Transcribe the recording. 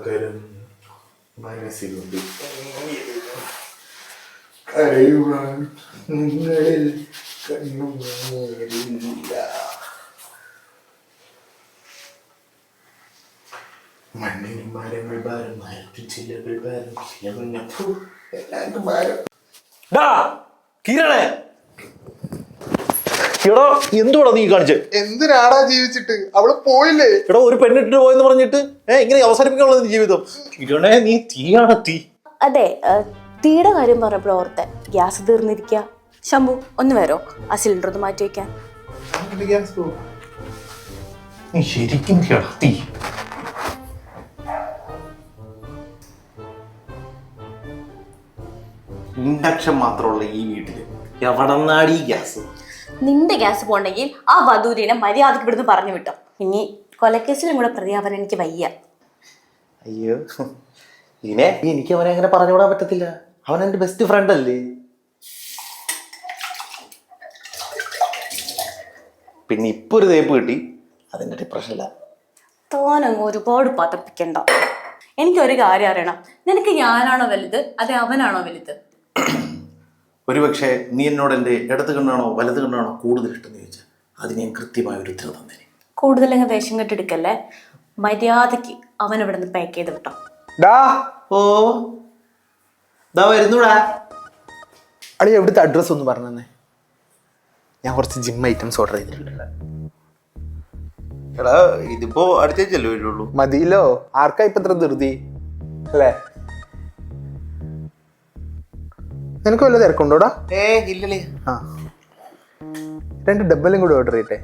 പകരം മനസ്സിലുണ്ട് നിങ്ങളിൽ കണ്ണുനീരില്ല മണ്ണിന് മരങ്ങൾ ഭാരം മരത്തിൽ ചില്ലകൾ ഭാരം എല്ലാവർക്കും ഭാരം. കിരണേ എടാ എന്തുവാടാ നീ കാണിച്ചേ? എന്തിനാടാ ജീവിച്ചിട്ട്? അവൾ പോയില്ലേ? എടാ ഒരു പെണ്ണിട്ടിട്ട് പോയെന്ന് പറഞ്ഞിട്ട്? ഏ ഇങ്ങനെ അവസാനിപ്പിക്കാനുള്ള ജീവിതം. കിരണേ നീ തീയാണ് തീ. അതെ തീയുടെ കാര്യം പറഞ്ഞപ്പോൾ ഓർത്തെ. ഗ്യാസ് തീർന്നിരിക്കുക ശംഭു ഒന്ന് വരോ? ആ സിലിണ്ടർ ഒന്ന് മാറ്റി വെക്കാൻ. നീ ശരിക്കും കിടത്തി ഇൻഡക്ഷൻ മാത്രമുള്ള ഈ വീട്ടിൽ എവിടെന്നാടി ഗ്യാസ്? നിന്റെ ഗ്യാസ് പോണ്ടെങ്കിൽ ആ വധൂരിനെ മര്യാദയ്ക്ക് ഇവിടുന്ന് പറഞ്ഞു വിട്ടോ. ഇനി കൊലക്കേസിലും കൂടെ പ്രതിയാവാൻ എനിക്ക് വയ്യ. അയ്യോ ഇനെ എനിക്ക് അവനെ അങ്ങനെ പറഞ്ഞുവിടാൻ പറ്റത്തില്ല. അവൻ എന്റെ ബെസ്റ്റ് ഫ്രണ്ട് അല്ലേ? പിന്നെ ഇപ്പൊ ഒരു തേപ്പ് കിട്ടി. അതിന്റെ ഡിപ്രഷനില്ല തോനങ്ങ് ഒരുപാട് പതപ്പിക്കണ്ട. എനിക്കൊരു കാര്യം അറിയണം. നിനക്ക് ഞാനാണോ വലുത്? അതെ അവനാണോ വലുത്? ഒരുപക്ഷെ നീ എന്നോട് എന്റെ ഇടത് കണ്ണാണോ വലത് കണ്ണാണോ കൂടുതൽ ഇഷ്ടം ചോദിച്ചാൽ അതിന് ഞാൻ കൃത്യമായ ഒരു ഉത്തരം തന്നേനെ. കൂടുതൽ വേഷം കെട്ടെടുക്കല്ലേ മര്യാദയ്ക്ക് അവൻ ഇവിടെ നിന്ന് പാക്ക് ചെയ്ത് വിട്ടോ. ഡാ. ഓ. വരുന്നുടാ. അളി എവിടുത്തെ അഡ്രസ് ഒന്ന് പറഞ്ഞു തന്നെ ഞാൻ കുറച്ച് ജിം ഐറ്റംസ് ഓർഡർ ചെയ്തിട്ടുണ്ട്. എടാ ഇതിപ്പോ അടുത്തേച്ചല്ലേ വരുള്ളൂ മതിയല്ലോ. ആർക്കാ ഇപ്പൊ ഇത്ര ധൃതി? അല്ലേ? നിനക്ക് വല്ല തിരക്കുണ്ടോടാ? ഏ ഇല്ലല്ലേ. ആ. രണ്ട് ഡബ്ബലും കൂടി ഓർഡർ ചെയ്യട്ടെ